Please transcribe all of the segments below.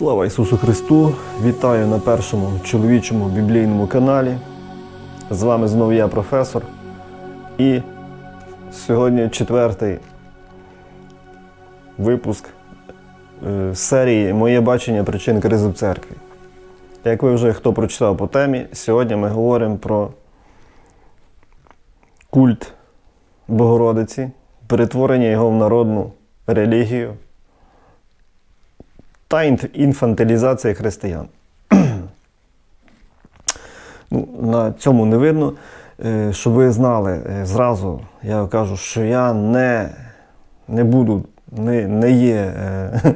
Слава Ісусу Христу! Вітаю на першому чоловічому біблійному каналі. З вами знову я, професор. І сьогодні четвертий випуск е, серії Моє бачення причин кризи в церкві. Як ви вже хто прочитав по темі, сьогодні ми говоримо про культ Богородиці, перетворення його в народну релігію та інф- інфантилізація християн. ну, на цьому не видно. Е, Щоб ви знали, е, зразу я кажу, що я не, не буду, не, не є е,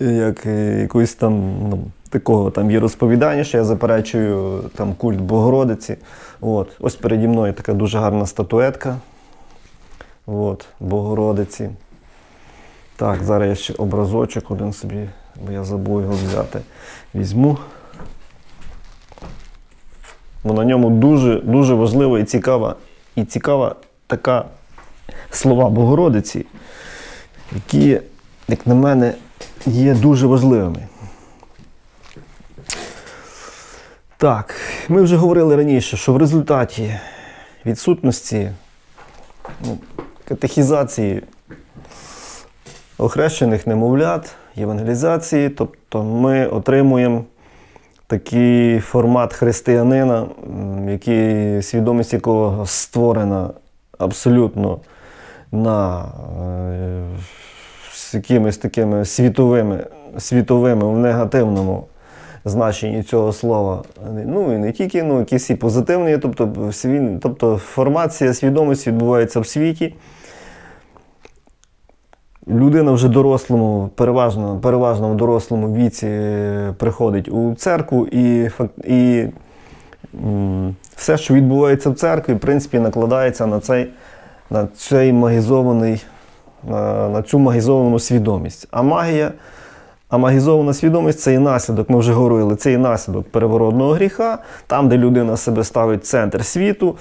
як е, там ну, такого там є розповідання, що я заперечую там культ Богородиці. От. Ось переді мною така дуже гарна статуетка. От, Богородиці. Так, зараз я ще образочок один собі, бо я забув його взяти. Візьму. Бо на ньому дуже, дуже важлива і цікава, і цікава така слова Богородиці, які, як на мене, є дуже важливими. Так, ми вже говорили раніше, що в результаті відсутності ну, катехізації охрещених немовлят, євангелізації, тобто ми отримуємо такий формат християнина, який, свідомість якого створена абсолютно на е, з якимись такими світовими, світовими в негативному значенні цього слова. Ну і не тільки, ну, якісь і позитивні, тобто, тобто формація свідомості відбувається в світі людина вже дорослому, переважно, переважно в дорослому віці е, приходить у церкву і, і все, що відбувається в церкві, в принципі, накладається на цей, на цей магізований, на, на цю магізовану свідомість. А магія, а магізована свідомість це і наслідок, ми вже говорили, це і наслідок переворотного гріха, там, де людина себе ставить в центр світу.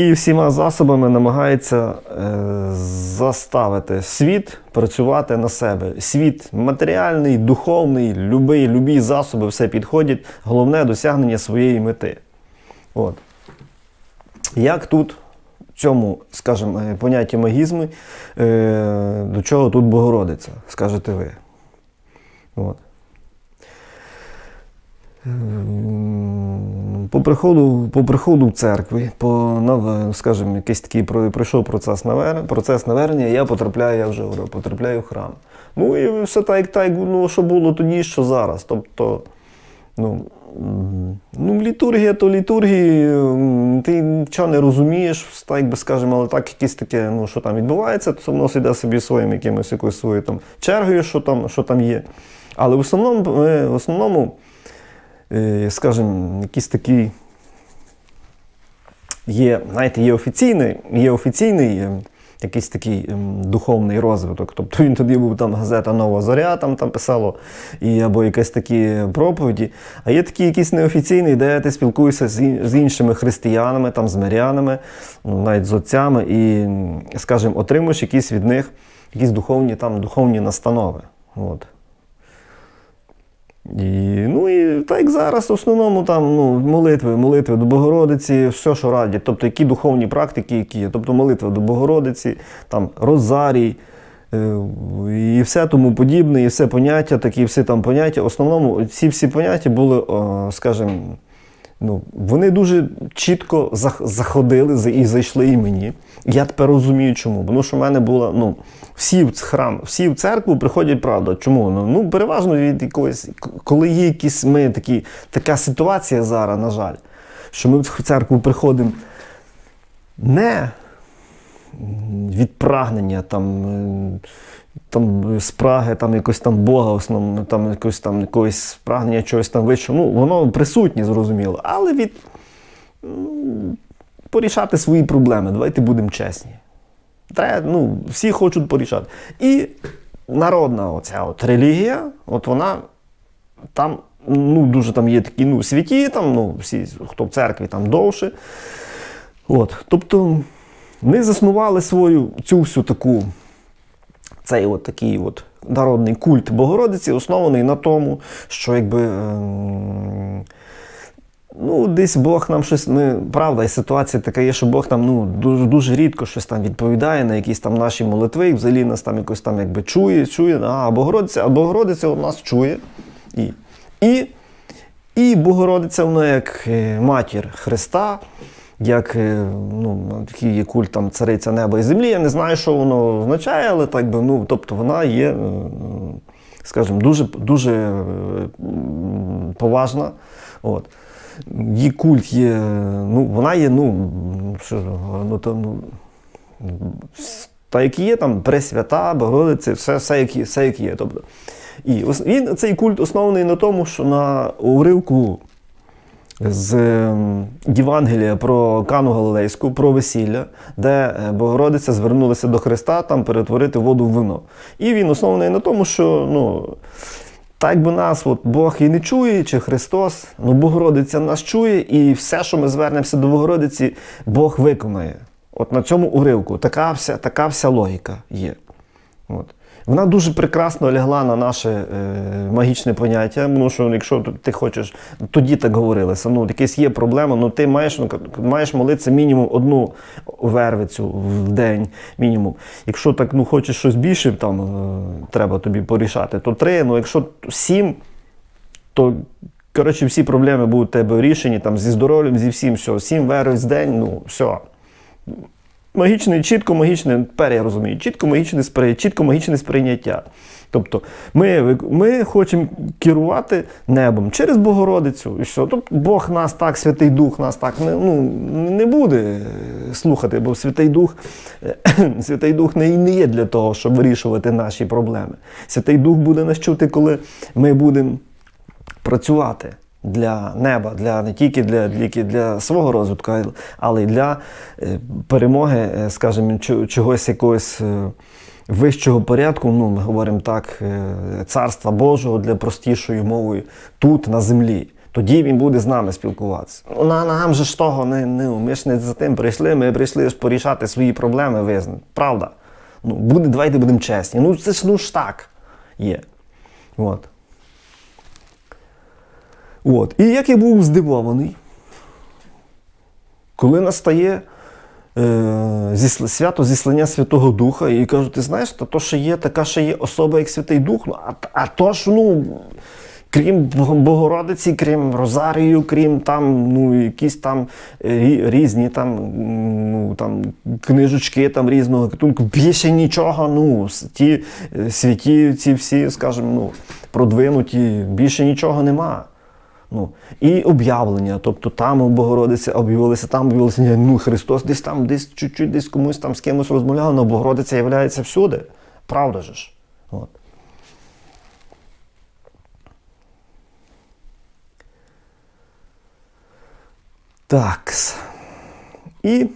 І всіма засобами намагається е, заставити світ працювати на себе. Світ матеріальний, духовний, любий, любі засоби все підходять. Головне досягнення своєї мети. От. Як тут в цьому, скажімо, е, понятті магізми, е, до чого тут Богородиця, скажете ви? От. По приходу, по приходу в церкві, по, скажімо, якийсь такий пройшов процес навернення, процес навернення, я потрапляю, я вже говорив, потрапляю в храм. Ну і все так, так, ну, що було тоді, що зараз. Тобто, ну, ну літургія то літургії, ти нічого не розумієш, так якби скажемо, але так якесь таке, ну, що там відбувається, то воно йде собі своїм якимось якоюсь своєю там чергою, що там, що там є. Але в основному, е, в основному скажімо, якийсь такий є, знаєте, є офіційний, є офіційний е, якийсь такий ем, духовний розвиток. Тобто він тоді був там газета Нова Зоря, там, там писало, і, або якісь такі проповіді. А є такий якийсь неофіційний, де ти спілкуєшся з, іншими християнами, там, з мирянами, ну, навіть з отцями, і, скажімо, отримуєш якісь від них якісь духовні, там, духовні настанови. От. І, ну і так зараз, в основному там ну, молитви, молитви до Богородиці, все, що радять. Тобто, які духовні практики, які є. Тобто молитви до Богородиці, там Розарій е, і все тому подібне, і все поняття, такі всі там поняття. В основному ці всі поняття були, скажімо, ну, вони дуже чітко зах- заходили і зайшли і мені. Я тепер розумію, чому. Тому що в мене було, ну, всі в храм, всі в церкву приходять правда. Чому? Ну, ну переважно від якоїсь, коли є якісь ми такі, така ситуація зараз, на жаль, що ми в церкву приходимо не від прагнення, там, е, там е, спраги, там якось там Бога, основно, там якось там якогось прагнення чогось там вищого. Ну, воно присутнє, зрозуміло, але від ну, порішати свої проблеми. Давайте будемо чесні. Треба, ну, всі хочуть порішати. І народна оця от релігія, от вона там ну, дуже там є такі ну, святі, там, ну, всі, хто в церкві там довше. От, тобто, вони заснували свою цю всю таку цей от такий от народний культ Богородиці оснований на тому, що якби. ем, Ну, десь Бог нам щось, ми, правда, і ситуація така є, що Бог нам ну, дуже, дуже рідко щось там відповідає на якісь там наші молитви, і взагалі нас там якось там якби чує, чує, а Богородиця, а Богородиця у нас чує. І, і, і Богородиця, вона як е, матір Христа, як е, ну, такий культ там цариця неба і землі. Я не знаю, що воно означає, але так би, ну, тобто вона є, е, скажімо, дуже, дуже е, поважна. От. Її культ є, ну, вона є, ну, що ну, то, ну, та як є, там Пресвята, Богородиця, все, все, як є, все як є. Тобто. І він, цей культ оснований на тому, що на уривку з ем, Євангелія про Кану Галилейську, про весілля, де е, Богородиця звернулася до Христа там перетворити воду в вино. І він оснований на тому, що ну, так би нас от, Бог і не чує, чи Христос, ну Богородиця нас чує, і все, що ми звернемося до Богородиці, Бог виконає. От на цьому уривку така вся, така вся логіка є. От. Вона дуже прекрасно лягла на наше е, магічне поняття, тому що якщо ти хочеш, тоді так говорилося, ну якась є проблема, ну ти маєш, ну, маєш молитися мінімум одну вервицю в день, мінімум. Якщо так ну, хочеш щось більше, там е, треба тобі порішати, то три, ну якщо сім, то коротше, всі проблеми будуть у тебе рішені там, зі здоров'ям, зі всім, все, сім вервиць в день, ну все. Магічне, чітко магічне, тепер я розумію, чітко магічне, спри- чітко магічне сприйняття. Тобто ми, ми хочемо керувати небом через Богородицю. І все. Тобто Бог нас так, Святий Дух нас так не, ну, не буде слухати, бо Святий Дух, Святий Дух не, не є для того, щоб вирішувати наші проблеми. Святий Дух буде нас чути, коли ми будемо працювати для неба, для не тільки для, для, для свого розвитку, але й для е, перемоги, е, скажімо, чогось якогось е, вищого порядку. Ну, ми говоримо так, царства Божого для простішою мовою тут, на землі. Тоді він буде з нами спілкуватися. Ну, на- нам же ж того не, не ми ж не за тим прийшли. Ми прийшли ж порішати свої проблеми визнати. Правда? Ну, буде, давайте будемо чесні. Ну це ж ну ж так є. От. От. І як я був здивований, коли настає е, зісл- свято зіслання Святого Духа, і кажуть, ти знаєш, то, то ще є така ще є особа, як Святий Дух, ну, а, а то ж, ну, крім Богородиці, крім Розарію, крім там, ну, якісь там е, рі- різні там, ну, там, книжечки там, різного гатунку, більше нічого, ну, ті е, святі, ці всі, скажімо, ну, продвинуті, більше нічого нема. Ну, і об'явлення, тобто там у Богородиця об'явилися, там об'явилися, ну Христос десь там, десь чуть-чуть десь комусь там з кимось розмовляв, але Богородиця являється всюди. Правда ж? От. Такс. І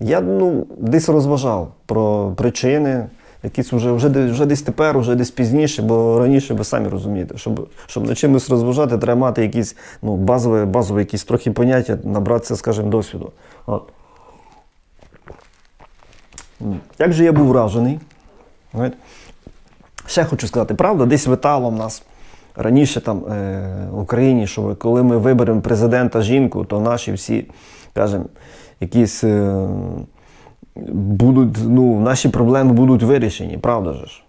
я ну, десь розважав про причини, якісь вже, вже, вже десь тепер, вже десь пізніше, бо раніше ви самі розумієте, щоб, щоб на чимось розважати, треба мати якісь ну, базові, базові якісь трохи поняття, набратися, скажімо, досвіду. От. Як же я був вражений? Ще хочу сказати, правда, десь витало в нас раніше там е, в Україні, що коли ми виберемо президента жінку, то наші всі, скажімо, якісь е, будуть, ну, наші проблеми будуть вирішені, правда ж?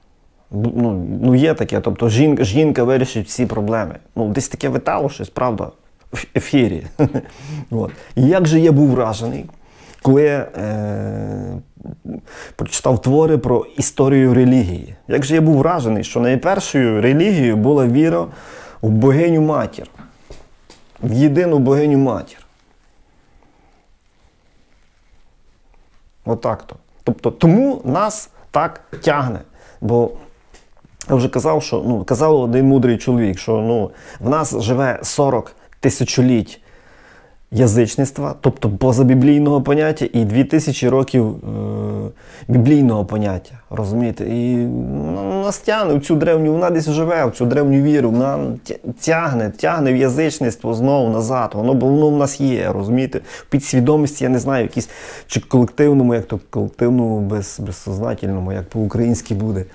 Ну, ну є таке, тобто жінка, жінка вирішить всі проблеми. Ну, десь таке витало щось, правда, в ефірі. От. І як же я був вражений, коли е, прочитав твори про історію релігії. Як же я був вражений, що найпершою релігією була віра в богиню матір, в єдину богиню матір. Отак то. Тобто, тому нас так тягне. Бо я вже казав, що ну, казав один мудрий чоловік, що ну, в нас живе 40 тисячоліть язичництва, тобто позабіблійного поняття, і 2000 років е, біблійного поняття. Розумієте? І ну, нас тягне в цю древню, вона десь живе, в цю древню віру, вона тягне, тягне в язичництво знову назад. Воно, воно в нас є, розумієте? В підсвідомості, я не знаю, якісь чи колективному, як то колективному, без, безсознательному, як по-українськи буде.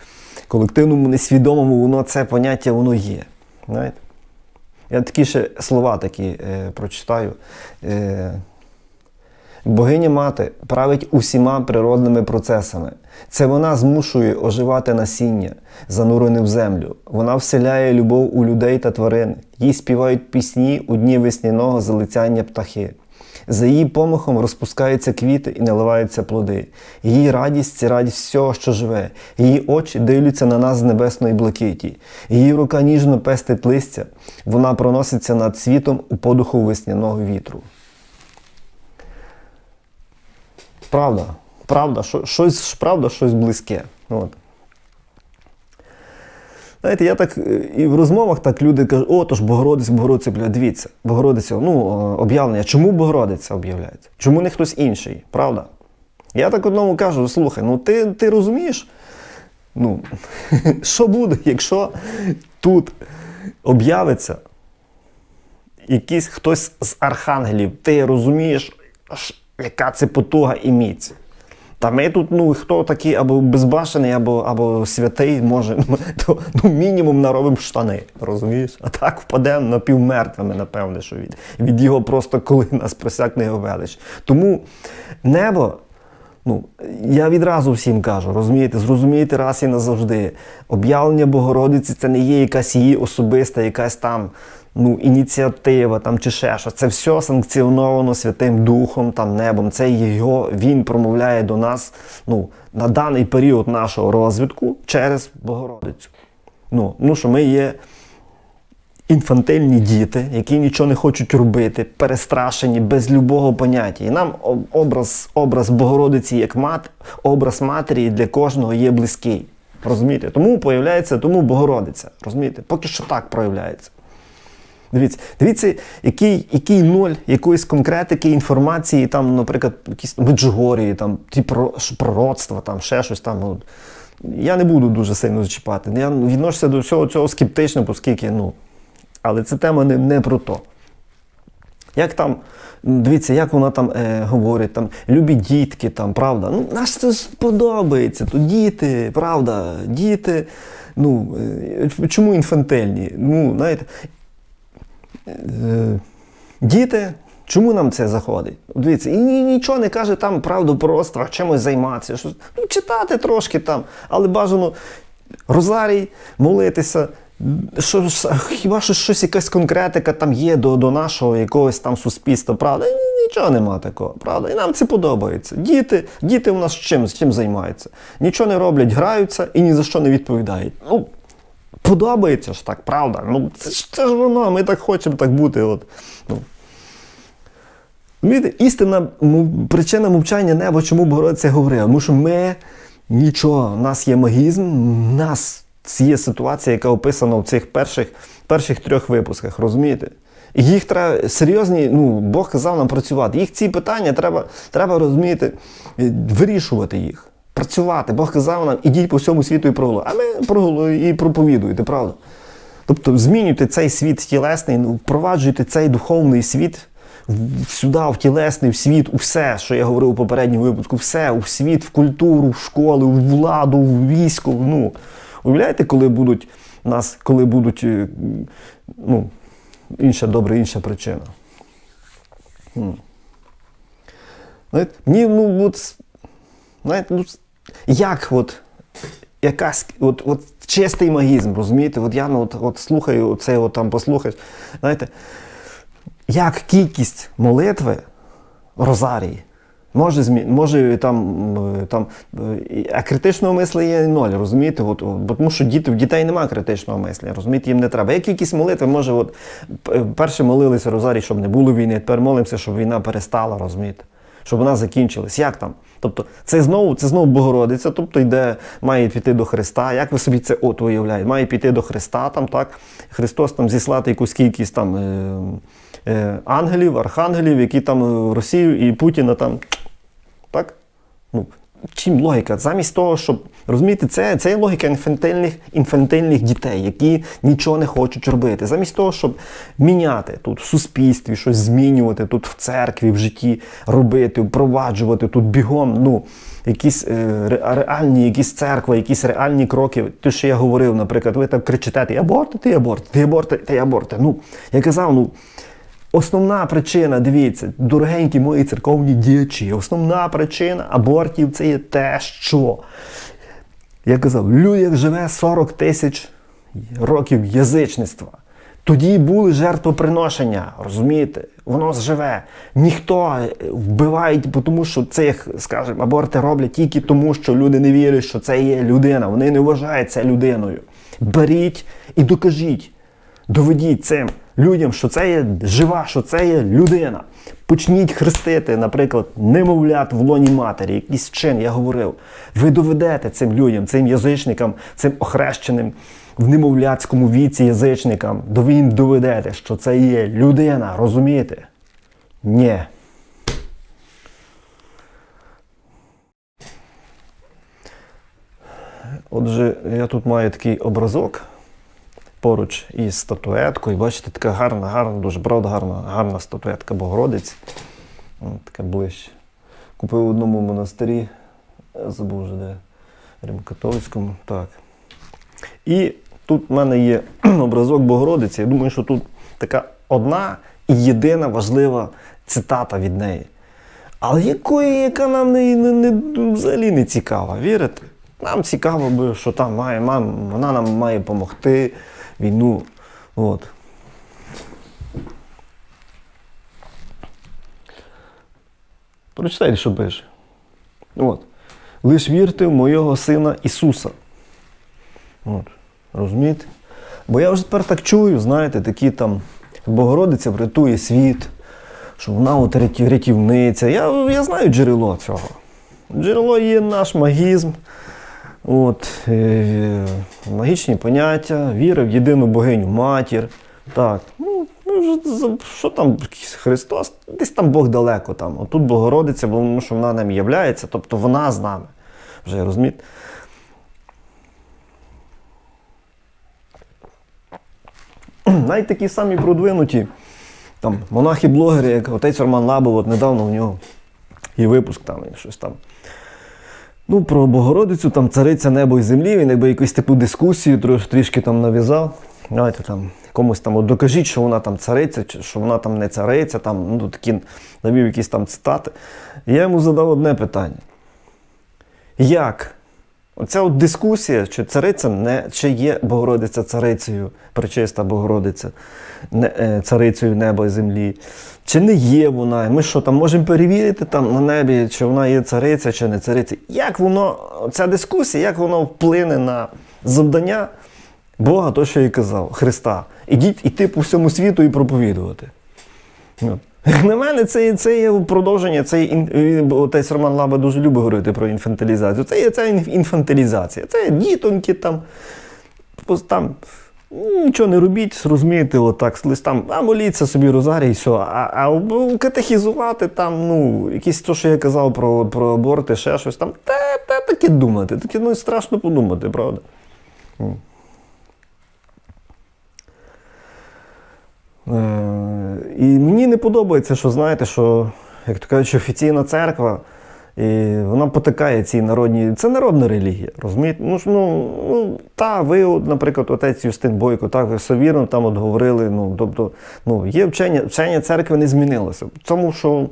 Колективному, несвідомому, воно це поняття воно є. Знаєте? Я такі ще слова такі е, прочитаю. Е, Богиня мати править усіма природними процесами. Це вона змушує оживати насіння, занурене в землю. Вона вселяє любов у людей та тварин. Їй співають пісні у дні весняного залицяння птахи. За її помахом розпускаються квіти і наливаються плоди. Її радість це радість всього, що живе. Її очі дивляться на нас з небесної блакиті. Її рука ніжно пестить листя. Вона проноситься над світом у подуху весняного вітру. Правда, правда, щось, правда, щось близьке. От. Знаєте, я так е, і в розмовах так люди кажуть, о, то ж Богородиця, Богородиця, бля, дивіться, Богородиця, ну, е, об'явлення. Чому Богородиця об'являється? Чому не хтось інший? Правда? Я так одному кажу: слухай, ну ти, ти розумієш, ну, що буде, якщо тут об'явиться якийсь хтось з архангелів, ти розумієш, яка це потуга і міць. Та ми тут, ну, хто такий або безбашений, або, або святий, може, то ну, мінімум наробимо штани, розумієш? А так впадемо напівмертвими, напевне, що від, від його просто коли нас просякне його велич. Тому небо, ну, я відразу всім кажу, розумієте, зрозумійте раз і назавжди. Об'явлення Богородиці це не є якась її особиста, якась там ну, ініціатива там, чи ще щось. Це все санкціоновано Святим Духом, там, небом. Це його, він промовляє до нас ну, на даний період нашого розвитку через Богородицю. Ну, ну що ми є інфантильні діти, які нічого не хочуть робити, перестрашені, без любого поняття. І нам образ, образ Богородиці як мат, образ матері для кожного є близький. Розумієте? Тому появляється, тому Богородиця. Розумієте? Поки що так проявляється. Дивіться, дивіться, який, який ноль якоїсь конкретики, інформації, там, наприклад, якісь Меджугорії, там, ті пророцтва, там, ще щось там. от. Я не буду дуже сильно зачіпати. Я відношуся до всього цього скептично, оскільки, ну, але це тема не, не про то. Як там, дивіться, як вона там е, говорить, там, любі дітки, там, правда. Ну, наш це сподобається. То діти, правда, діти. Ну, е, чому інфантильні? Ну, знаєте, діти, чому нам це заходить? Дивіться, і ні- нічого не каже там правду пророцтва, чимось займатися. Щось, ну, читати трошки там, але бажано розарій, молитися. Що, хіба що щось якась конкретика там є до, до нашого якогось там суспільства, правда? Нічого нема такого, правда? І нам це подобається. Діти, діти у нас чим, чим займаються? Нічого не роблять, граються і ні за що не відповідають. Ну, подобається ж так, правда? Ну, це ж, це ж воно, ми так хочемо так бути. От. Ну. Розумієте, істинна причина мовчання неба, чому Богородиця говорила? Тому що ми нічого, у нас є магізм, у нас є ситуація, яка описана в цих перших, перших трьох випусках, розумієте? Їх треба серйозні, ну, Бог казав нам працювати. Їх ці питання треба, треба розумієте, вирішувати їх, працювати. Бог казав нам, ідіть по всьому світу і проголосуйте. А ми проголосуємо і проповідуєте, правда? Тобто змінюйте цей світ тілесний, ну, впроваджуйте цей духовний світ сюди, в тілесний, в світ, у все, що я говорив у попередньому випуску, все, у світ, в культуру, в школи, в владу, в військо. Ну, уявляєте, коли будуть нас, коли будуть, е, ну, інша добре, інша причина. М. Знаєте, мені, ну, от, знаєте, ну, як от якась от, от чистий магізм, розумієте? От я ну, от, от слухаю це, от там послухаєш. Знаєте, як кількість молитви Розарії може може там, там е, а критичного мислення є ноль, розумієте? От, бо тому що діти, в дітей немає критичного мислення, розумієте, їм не треба. Як кількість молитви може, от п- перше молилися Розарій, щоб не було війни, тепер молимося, щоб війна перестала, розумієте? Щоб вона закінчилась. Як там? Тобто це знову це знову Богородиця, тобто йде, має піти до Христа. Як ви собі це от уявляєте? Має піти до Христа, там, так? Христос там зіслати якусь кількість там, е, е, ангелів, архангелів, які там в Росію і Путіна там. Чим логіка? Замість того, щоб розумієте, це, це є логіка інфантильних, інфантильних дітей, які нічого не хочуть робити. Замість того, щоб міняти тут в суспільстві, щось змінювати, тут в церкві, в житті робити, впроваджувати тут бігом. ну, Якісь е, ре- реальні, якісь церкви, якісь реальні кроки. Те, що я говорив, наприклад, ви там кричите, ти аборти, ти аборти, ти аборти, ти аборти. Ну, я казав, ну, Основна причина, дивіться, дорогенькі мої церковні діячі, основна причина абортів це є те, що я казав, в живе 40 тисяч років язичництва. Тоді були жертвоприношення, розумієте? Воно живе. Ніхто е, вбивають, бо тому що цих, скажімо, аборти роблять тільки тому, що люди не вірять, що це є людина. Вони не вважають це людиною. Беріть і докажіть. Доведіть цим людям, що це є жива, що це є людина. Почніть хрестити, наприклад, немовлят в лоні матері, якийсь чин, я говорив. Ви доведете цим людям, цим язичникам, цим охрещеним в немовляцькому віці язичникам, до ви їм доведете, що це є людина, розумієте? Ні. Отже, я тут маю такий образок поруч із статуеткою. Бачите, така гарна, гарна, дуже правда, гарна, гарна статуетка Богородиці. О, Така ближче. Купив в одному монастирі, забув вже де Рим-католицькому. Так. І тут в мене є образок Богородиці. Я думаю, що тут така одна і єдина важлива цитата від неї. Але якої, яка нам не, не, не, взагалі не цікава, вірите? Нам цікаво, що там має, мам, вона нам має допомогти війну. От. Прочитайте, що пише. От. Лиш вірте в моєго сина Ісуса. От. Розумієте? Бо я вже тепер так чую, знаєте, такі там Богородиця врятує світ, що вона от рятівниця. Я, я знаю джерело цього. Джерело є наш магізм. От, е, магічні поняття, віра в єдину богиню матір. Так, ну, що там Христос? Десь там Бог далеко там. Отут Богородиця, бо що вона нам являється, тобто вона з нами. Вже розумієте? Навіть такі самі продвинуті там, монахи-блогери, як отець Роман Лабов, от недавно в нього є випуск там, і щось там. Ну, про Богородицю, там цариця небо і землі, він якби якусь таку дискусію трішки там нав'язав. Знаєте, там комусь там от докажіть, що вона там цариця, чи що вона там не цариця, там, ну, такі навів якісь там цитати. І я йому задав одне питання. Як? Оця от дискусія, чи цариця не чи є Богородиця царицею, пречиста Богородиця не, е, царицею неба і землі, чи не є вона? Ми що там можемо перевірити там на небі, чи вона є цариця, чи не цариця? Як воно, ця дискусія, як воно вплине на завдання Бога, то, що я казав, Христа? Ідіть іти по всьому світу і проповідувати. От. На мене це, це є продовження, це отець Роман Лаба дуже любить говорити про інфантилізацію. Це є це інфантилізація. Це дітоньки там, там нічого не робіть, розумієте, отак, лист там, а моліться собі розарій, і все. А, а катехізувати там, ну, якісь то, що я казав про, про аборти, ще щось там, та, та таке думати. Таке ну, страшно подумати, правда? М. Е, І мені не подобається, що знаєте, що, як то кажуть, офіційна церква, і вона потикає цій народній. Це народна релігія, розумієте? Ну, ну, ну та, ви, от, наприклад, отець Юстин Бойко, так, ви все вірно там от говорили. Ну, тобто, ну, є вчення, вчення церкви не змінилося. Тому, що,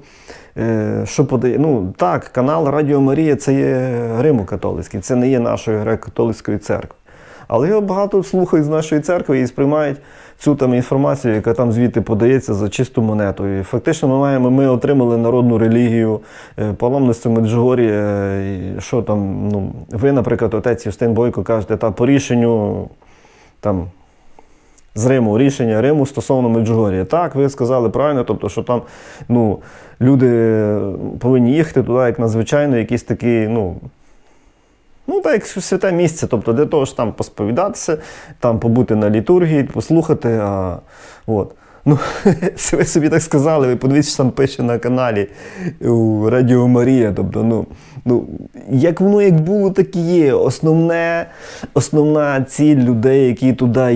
е, що подає, ну, так, канал Радіо Марія це є Римо-католицький, це не є нашою греко-католицькою церквою. Але його багато слухають з нашої церкви і сприймають цю там інформацію, яка там звідти подається за чисту монету. І фактично ми маємо, ми отримали народну релігію, е, паломництво Меджугорі, е, що там, ну, ви, наприклад, отець Юстин Бойко кажете, та по рішенню там. З Риму, рішення Риму стосовно Меджугорія. Так, ви сказали правильно, тобто, що там ну, люди повинні їхати туди, як надзвичайно, якісь такі, ну, Ну, так, як святе місце, тобто для того ж там посповідатися, там побути на літургії, послухати. А, от. Ну, ви собі так сказали, ви подивіться, що там пише на каналі у Радіо Марія. Тобто, ну, ну, як воно як було, так і є. Основне, основна ціль людей, які туди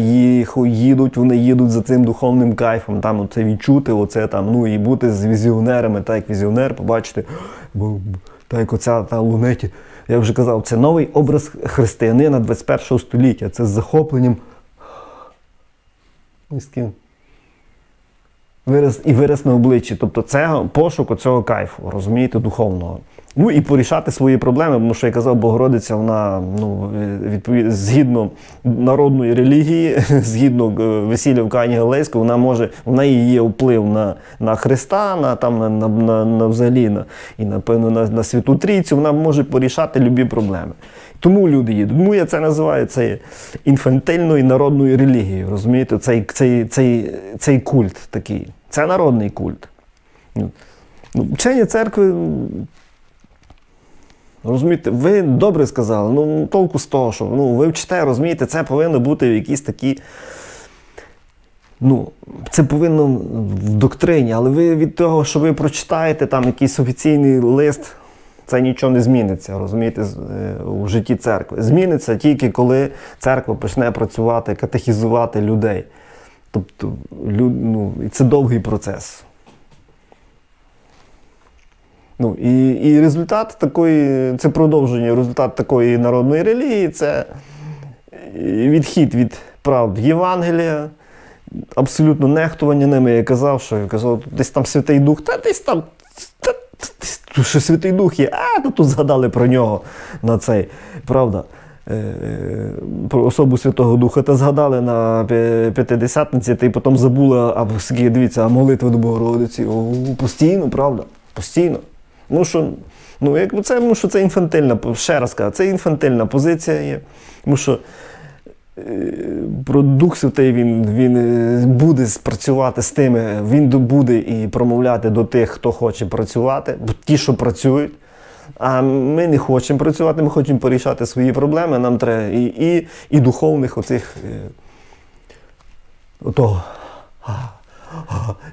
їдуть, вони їдуть за цим духовним кайфом. Там оце відчути, оце там, ну і бути з візіонерами, так як візіонер, побачити, так як оця та лунеті. Я вже казав, це новий образ християнина 21 століття. Це з захопленням. І з ким. Вираз, і вираз на обличчі. Тобто це пошук оцього кайфу, розумієте, духовного. Ну і порішати свої проблеми, тому що я казав, Богородиця, вона ну, відповідно, згідно народної релігії, згідно е, весілля в Кані Галейського, вона може, в неї є вплив на, на Христа, на, там, на, на, на, на взагалі на, і напевно на, на Святу Трійцю, вона може порішати любі проблеми. Тому люди їдуть. Тому я це називаю це інфантильною народною релігією. Розумієте, цей, цей, цей, цей культ такий. Це народний культ. Ну, ну, Вчення церкви. Розумієте, ви добре сказали, ну толку з того, що ну, ви вчите, розумієте, це повинно бути якісь такі. Ну, це повинно в доктрині, але ви від того, що ви прочитаєте там якийсь офіційний лист, це нічого не зміниться, розумієте, е, у житті церкви. Зміниться тільки коли церква почне працювати, катехізувати людей. Тобто, лю- ну, і це довгий процес. Ну, і, і результат такої, це продовження, результат такої народної релігії це е, відхід від правд Євангелія, абсолютно нехтування ними. Я казав, що я казав, десь там Святий Дух, та десь там. Та, тут ще Святий Дух є, а ну, тут згадали про нього на цей, правда? Е, Про особу Святого Духа та згадали на п'я- п'ятидесятниці, та й потім забули, а дивіться, а молитва до Богородиці. О, постійно, правда? Постійно. Ну що, ну, як, це, ну, що це інфантильна, ще раз кажу, це інфантильна позиція є. Тому що е, про Дух Святий він, він е, буде спрацювати з тими, він до- буде і промовляти до тих, хто хоче працювати, ті, що працюють. А ми не хочемо працювати, ми хочемо порішати свої проблеми. Нам треба і, і, і духовних оцих е, отого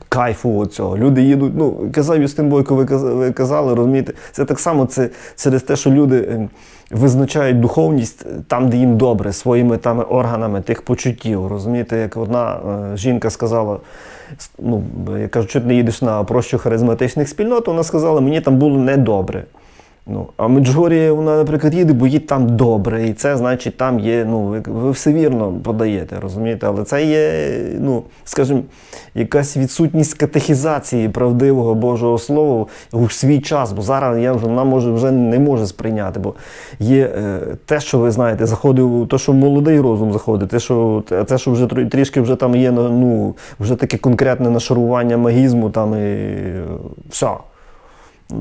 кайфу оцього. Люди їдуть. Ну, казав Юстин Бойко, ви казали, розумієте, це так само це через те, що люди е, визначають духовність там, де їм добре, своїми там органами тих почуттів. Розумієте, як одна е, жінка сказала, ну, я кажу, чуть не їдеш на прощу харизматичних спільнот, вона сказала, мені там було недобре. Ну, а Меджгорія, вона, наприклад, їде, бо їй там добре, і це значить там є, ну, ви, все вірно подаєте, розумієте? Але це є, ну, скажімо, якась відсутність катехізації правдивого Божого Слова у свій час, бо зараз я вже вона може вже не може сприйняти, бо є е, те, що ви знаєте, заходив, те, що молодий розум заходить, те, що, те, що вже трішки вже там є ну, вже таке конкретне нашарування магізму, там і е, все.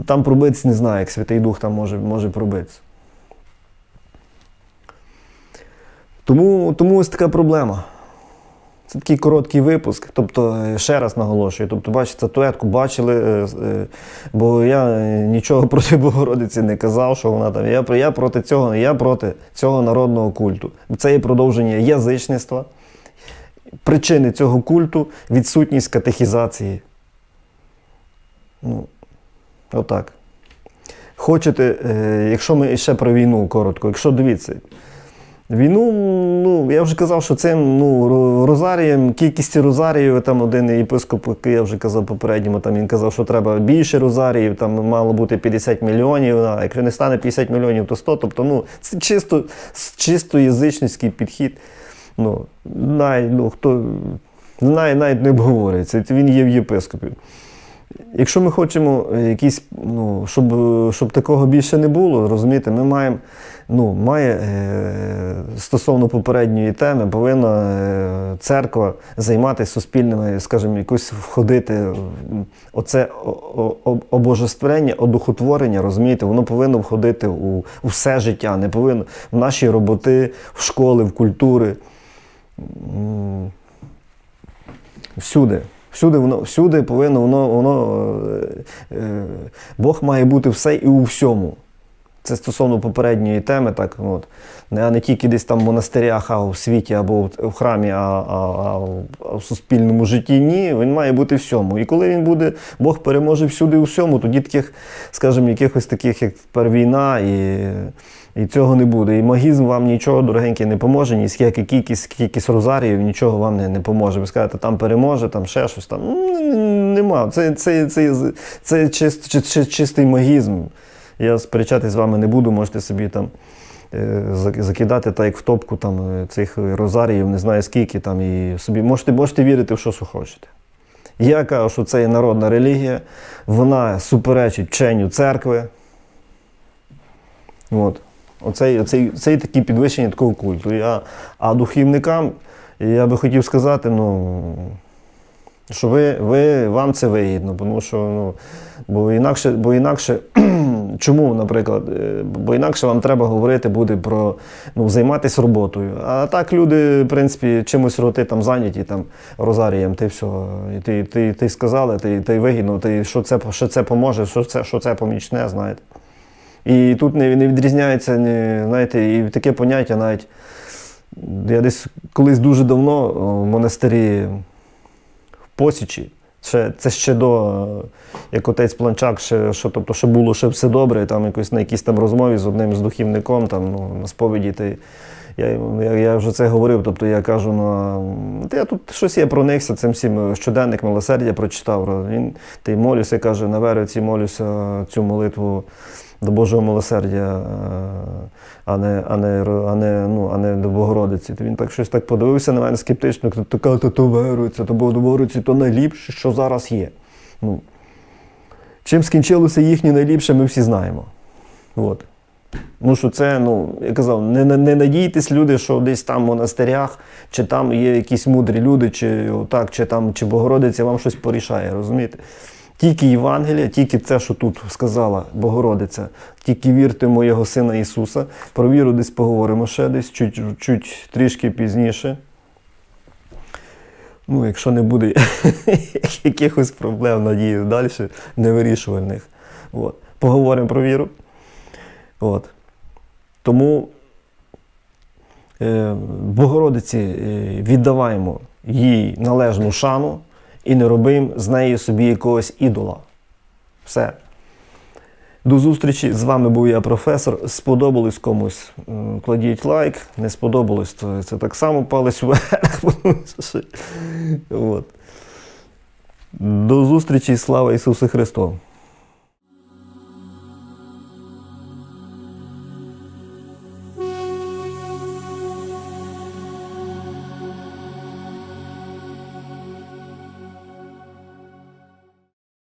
Там пробитися не знаю, як Святий Дух там може, може пробитися. Тому, тому ось така проблема. Це такий короткий випуск. Тобто, е, ще раз наголошую, тобто, бачите, статуетку бачили, е, е, бо я нічого проти Богородиці не казав, що вона там. Я, я проти цього, я проти цього народного культу. Це є продовження язичництва. Причини цього культу відсутність катехізації. Ну, Отак. Хочете, е, якщо ми ще про війну коротко, якщо дивіться, війну, ну, я вже казав, що цим ну, розарієм, кількістю розаріїв, там один єпископ, я вже казав попередньому, там він казав, що треба більше розаріїв, там мало бути 50 мільйонів, а якщо не стане 50 мільйонів, то 100. Тобто, ну, це чисто, чисто язичницький підхід. Ну, навіть, ну, хто, навіть, навіть не обговорюється, він є в єпископі. Якщо ми хочемо е, якісь, ну, щоб, е, щоб такого більше не було, розумієте, ми маємо, ну, має е, стосовно попередньої теми, повинна церква займатися суспільними, скажімо, якось входити. Оце обожествлення, одухотворення, розумієте, воно повинно входити у, у все життя, не повинно в наші роботи, в школи, в культури. Всюди. Всюди воно всюди повинно воно, воно е, е, Бог має бути все і у всьому. Це стосовно попередньої теми, так от. Не, не тільки десь там в монастирях, а в світі або в, храмі, а, а, а, в- суспільному житті. Ні, він має бути всьому. І коли він буде, Бог переможе всюди у всьому, тоді таких, скажімо, якихось таких, як тепер війна, і, і цього не буде. І магізм вам нічого, дорогенький, не поможе, ні скільки кількість, кількість розаріїв, нічого вам не, не поможе. Ви скажете, там переможе, там ще щось там. Нема. Це, це, це, це, це чист, чи- чи- чистий магізм. Я сперечатись з вами не буду, можете собі там е, закидати так, як в топку там, е, цих розаріїв, не знаю скільки там, і собі можете, можете вірити в що хочете. Я кажу, що це є народна релігія, вона суперечить вченню церкви. От. Оцей, оцей, цей такі підвищення такого культу. Я, а духівникам я би хотів сказати, ну, що ви, ви, вам це вигідно, тому що ну, бо інакше, бо інакше чому, наприклад, е, бо інакше вам треба говорити буде про ну, займатися роботою. А так люди, в принципі, чимось роти там зайняті там розарієм, ти все. І ти, ти, ти сказали, ти, ти вигідно, ти, що, це, що це поможе, що це, що це помічне, знаєте. І тут не, не відрізняється, не, знаєте, і таке поняття навіть. Я десь колись дуже давно в монастирі в Посічі, ще, це ще до, е, як отець Планчак, ще, що, тобто, ще було ще все добре, там якось на якійсь там розмові з одним з духівником, там, ну, на сповіді. Ти, я, я, я вже це говорив, тобто я кажу, ну, я тут щось я проникся цим всім щоденник милосердя прочитав. Він ти молюся, каже, на вериці молюся цю молитву до Божого милосердя, е, а не, а не, а не, ну, а не до Богородиці. То він так щось так подивився на мене скептично, така, то, то верується, то Богородиці, то найліпше, що зараз є. Ну, чим скінчилося їхнє найліпше, ми всі знаємо. От. Ну, що це, ну, я казав, не, не надійтесь, люди, що десь там в монастирях, чи там є якісь мудрі люди, чи отак, чи там, чи Богородиця вам щось порішає, розумієте? Тільки Євангелія, тільки це, що тут сказала Богородиця, тільки вірте моєго Сина Ісуса. Про віру десь поговоримо ще десь, чуть, чуть трішки пізніше. Ну, якщо не буде якихось проблем, надію, далі невирішувальних. От. Поговоримо про віру. От. Тому е, Богородиці е, віддаваємо їй належну шану і не робимо з неї собі якогось ідола. Все. До зустрічі. З вами був я, професор. Сподобалось комусь, кладіть лайк. Не сподобалось, то це так само палець вверх. От. До зустрічі. Слава Ісусу Христу!